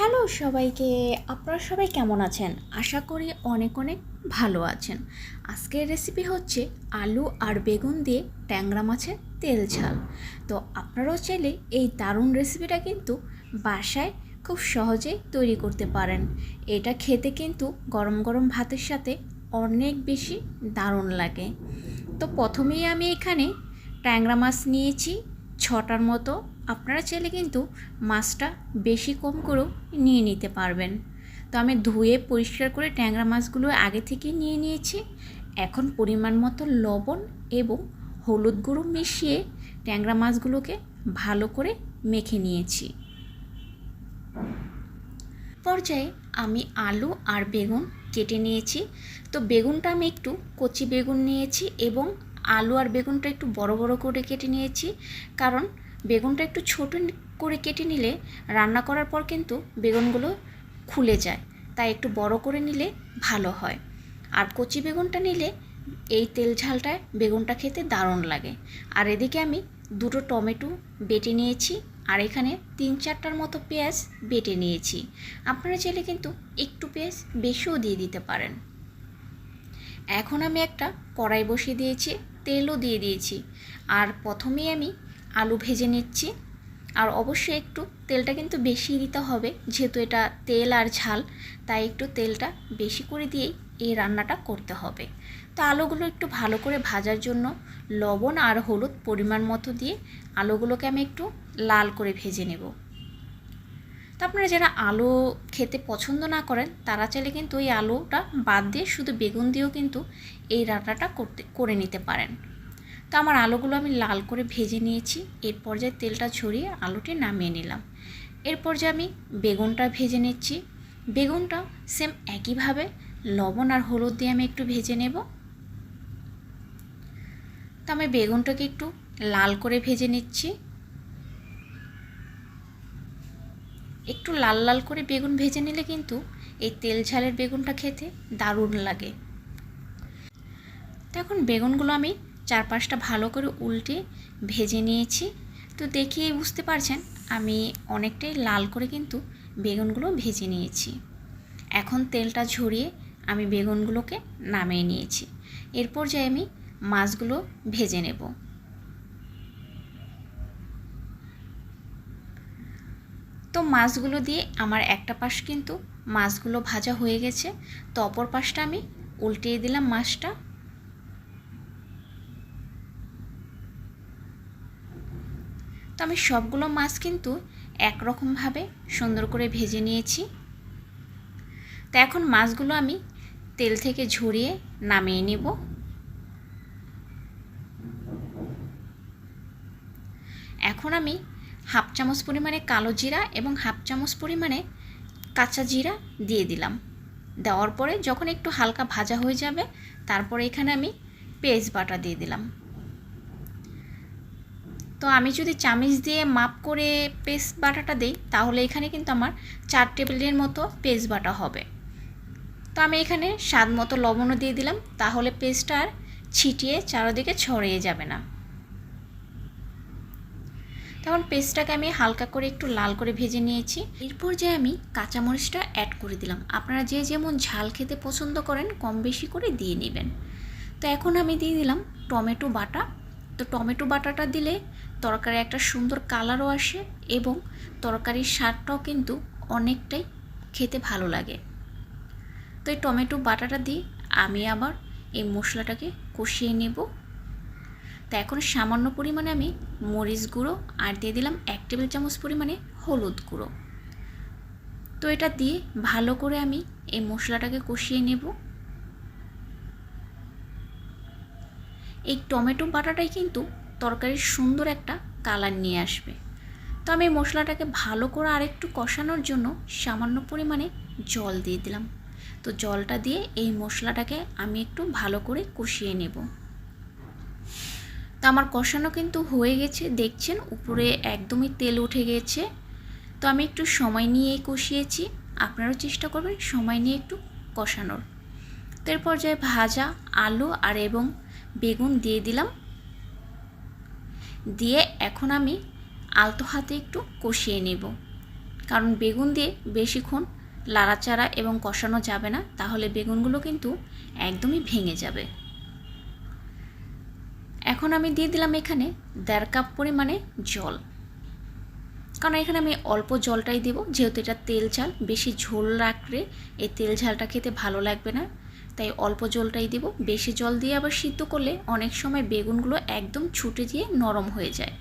Hello সবাইকে, আপনারা সবাই কেমন আছেন? আশা করি অনেক অনেক ভালো আছেন। আজকের রেসিপি হচ্ছে আলু আর বেগুন দিয়ে ট্যাংরা মাছের তেল ঝাল। তো আপনারাও চাইলে এই দারুণ রেসিপিটা কিন্তু বাসায় খুব সহজেই তৈরি করতে পারেন। এটা খেতে কিন্তু গরম গরম ভাতের সাথে অনেক বেশি দারুণ লাগে। তো প্রথমেই আমি এখানে ট্যাংরা মাছ নিয়েছি ছটার মতো আপনারা চাইলে কিন্তু মাছটা বেশি কম করেও নিয়ে নিতে পারবেন। তো আমি ধুয়ে পরিষ্কার করে ট্যাংরা মাছগুলো আগে থেকে নিয়ে নিয়েছি। এখন পরিমাণ মতো লবণ এবং হলুদ গুঁড়ো মিশিয়ে ট্যাংরা মাছগুলোকে ভালো করে মেখে নিয়েছি। পর্যায়ে আমি আলু আর বেগুন কেটে নিয়েছি। তো বেগুনটা আমি একটু কচি বেগুন নিয়েছি এবং আলু আর বেগুনটা একটু বড় বড় করে কেটে নিয়েছি। কারণ বেগুনটা একটু ছোট করে কেটে নিলে রান্না করার পর কিন্তু বেগুনগুলো খুলে যায়। তাই একটু বড় করে নিলে ভালো হয়। আর কচি বেগুনটা নিলে এই তেল ঝালটায় বেগুনটা খেতে দারুণ লাগে। আর এদিকে আমি দুটো টমেটো বেটে নিয়েছি আর এখানে তিন চারটার মতো পেঁয়াজ বেটে নিয়েছি। আপনারা চাইলে কিন্তু একটু পেঁয়াজ বেশিও দিয়ে দিতে পারেন। এখন আমি একটা কড়াই বসিয়ে দিয়েছি। তেলও দিয়ে দিয়েছি। আর প্রথমেই আমি আলু ভেজে নিচ্ছি। আর অবশ্যই একটু তেলটা কিন্তু বেশি দিতে হবে, যেহেতু এটা তেল আর ঝাল, তাই একটু তেলটা বেশি করে দিয়েই এই রান্নাটা করতে হবে। তো আলুগুলো একটু ভালো করে ভাজার জন্য লবণ আর হলুদ পরিমাণ মতো দিয়ে আলুগুলোকে আমি একটু লাল করে ভেজে নেব। তো আপনারা যারা আলু খেতে পছন্দ না করেন, তারা চাইলে কিন্তু এই আলুটা বাদ দিয়ে শুধু বেগুন দিয়েও কিন্তু এই রান্নাটা করতে, করে নিতে পারেন। তো আমার আলুগুলো আমি লাল করে ভেজে নিয়েছি, এর পর্যায়ে তেলটা ছড়িয়ে আলুটি নামিয়ে নিলাম। এর পর্যায়ে আমি বেগুনটা ভেজে নিচ্ছি। বেগুনটা সেম একইভাবে লবণ আর হলুদ দিয়ে আমি একটু ভেজে নেব। তো আমি বেগুনটাকে একটু লাল করে ভেজে নিচ্ছি। একটু লাল লাল করে বেগুন ভেজে নিলে কিন্তু এই তেল ঝালের বেগুনটা খেতে দারুণ লাগে। তো এখন বেগুনগুলো আমি চার পাঁচটা ভালো করে উল্টে ভেজে নিয়েছি। তো দেখিয়ে বুঝতে পারছেন, আমি অনেকটাই লাল করে কিন্তু বেগুনগুলো ভেজে নিয়েছি। এখন তেলটা ঝরিয়ে আমি বেগুনগুলোকে নামিয়ে নিয়েছি। এরপর যাই আমি মাছগুলো ভেজে নেব। তো মাছগুলো দিয়ে আমার একটা পাশ কিন্তু মাছগুলো ভাজা হয়ে গেছে। তো অপর পাশটা আমি উল্টিয়ে দিলাম মাছটা। তো আমি সবগুলো মাছ কিন্তু একরকমভাবে সুন্দর করে ভেজে নিয়েছি। তো এখন মাছগুলো আমি তেল থেকে ঝরিয়ে নামিয়ে নেব। এখন আমি হাফ চামচ পরিমাণে কালো জিরা এবং হাফ চামচ পরিমাণে কাঁচা জিরা দিয়ে দিলাম। দেওয়ার পরে যখন একটু হালকা ভাজা হয়ে যাবে, তারপরে এখানে আমি পেঁয়াজ বাটা দিয়ে দিলাম। তো আমি যদি চামিচ দিয়ে মাপ করে পেস্ট বাটাটা দিই, তাহলে এখানে কিন্তু আমার চার টেবিলের মতো পেস্ট বাটা হবে। তো আমি এখানে স্বাদ মতো লবণও দিয়ে দিলাম, তাহলে পেস্টটা আর ছিটিয়ে চারোদিকে ছড়িয়ে যাবে না। তখন পেস্টটাকে আমি হালকা করে একটু লাল করে ভেজে নিয়েছি। এরপর যে আমি কাঁচামরিচটা অ্যাড করে দিলাম। আপনারা যে যেমন ঝাল খেতে পছন্দ করেন, কম বেশি করে দিয়ে নেবেন। তো এখন আমি দিয়ে দিলাম টমেটো বাটা। তো টমেটো বাটাটা দিলে তরকারি একটা সুন্দর কালারও আসে এবং তরকারির স্বাদটাও কিন্তু অনেকটাই খেতে ভালো লাগে। তো এই টমেটো বাটাটা দিয়ে আমি আবার এই মশলাটাকে কষিয়ে নেব। তো এখন সামান্য পরিমাণে আমি মরিচ গুঁড়ো আর দিয়ে দিলাম এক টেবিল চামচ পরিমাণে হলুদ গুঁড়ো। তো এটা দিয়ে ভালো করে আমি এই মশলাটাকে কষিয়ে নেব। এই টমেটো বাটাটাই কিন্তু তরকারির সুন্দর একটা কালার নিয়ে আসবে। তো আমি মশলাটাকে ভালো করে আরেকটু কষানোর জন্য সামান্য পরিমাণে জল দিয়ে দিলাম। তো জলটা দিয়ে এই মশলাটাকে আমি একটু ভালো করে কষিয়ে নেব। তো আমার কষানো কিন্তু হয়ে গেছে, দেখছেন? উপরে একদমই তেল উঠে গেছে। তো আমি একটু সময় নিয়েই কষিয়েছি। আপনারাও চেষ্টা করবেন সময় নিয়ে একটু কষানোর। তো এর পর্যায়ে ভাজা আলু আর এবং বেগুন দিয়ে দিলাম। দিয়ে এখন আমি আলতো হাতে একটু কষিয়ে নেব। কারণ বেগুন দিয়ে বেশিক্ষণ লাড়াচাড়া এবং কষানো যাবে না, তাহলে বেগুনগুলো কিন্তু একদমই ভেঙে যাবে। এখন আমি দিয়ে দিলাম এখানে দেড় কাপ পরিমাণে জল। কারণ এখানে আমি অল্প জলটাই দেবো, যেহেতু এটা তেল ঝাল, বেশি ঝোল রাখলে এই তেল ঝালটা খেতে ভালো লাগবে না। তাই অল্প জলটাই দেব। বেশি জল দিয়ে আবার সিদ্ধ করলে অনেক সময় বেগুনগুলো একদম ছুটে দিয়ে নরম হয়ে যায়।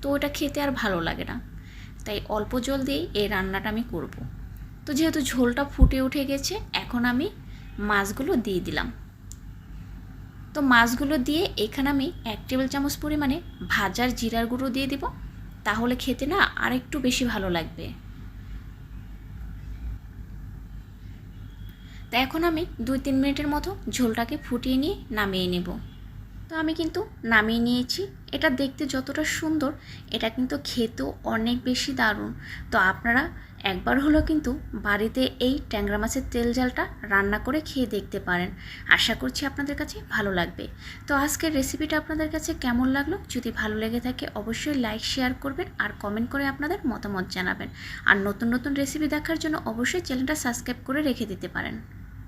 তো ওটা খেতে আর ভালো লাগে না। তাই অল্প জল দিয়েই এই রান্নাটা আমি করব। তো যেহেতু ঝোলটা ফুটে উঠে গেছে, এখন আমি মাছগুলো দিয়ে দিলাম। তো মাছগুলো দিয়ে এখানে আমি এক টেবিল চামচ পরিমাণে ভাজার জিরার গুঁড়ো দিয়ে দিব। তাহলে খেতে না আর একটু বেশি ভালো লাগবে। তা এখন আমি দুই তিন মিনিটের মতো ঝোলটাকে ফুটিয়ে নিয়ে নামিয়ে নেব। তো আমি কিন্তু নামিয়ে নিয়েছি। এটা দেখতে যতটা সুন্দর, এটা কিন্তু খেতেও অনেক বেশি দারুণ। তো আপনারা একবার হলেও কিন্তু বাড়িতে এই ট্যাংরা মাছের তেল জালটা রান্না করে খেয়ে দেখতে পারেন। আশা করছি আপনাদের কাছে ভালো লাগবে। তো আজকের রেসিপিটা আপনাদের কাছে কেমন লাগল? যদি ভালো লেগে থাকে অবশ্যই লাইক শেয়ার করবেন আর কমেন্ট করে আপনাদের মতামত জানাবেন। আর নতুন নতুন রেসিপি দেখার জন্য অবশ্যই চ্যানেলটা সাবস্ক্রাইব করে রেখে দিতে পারেন।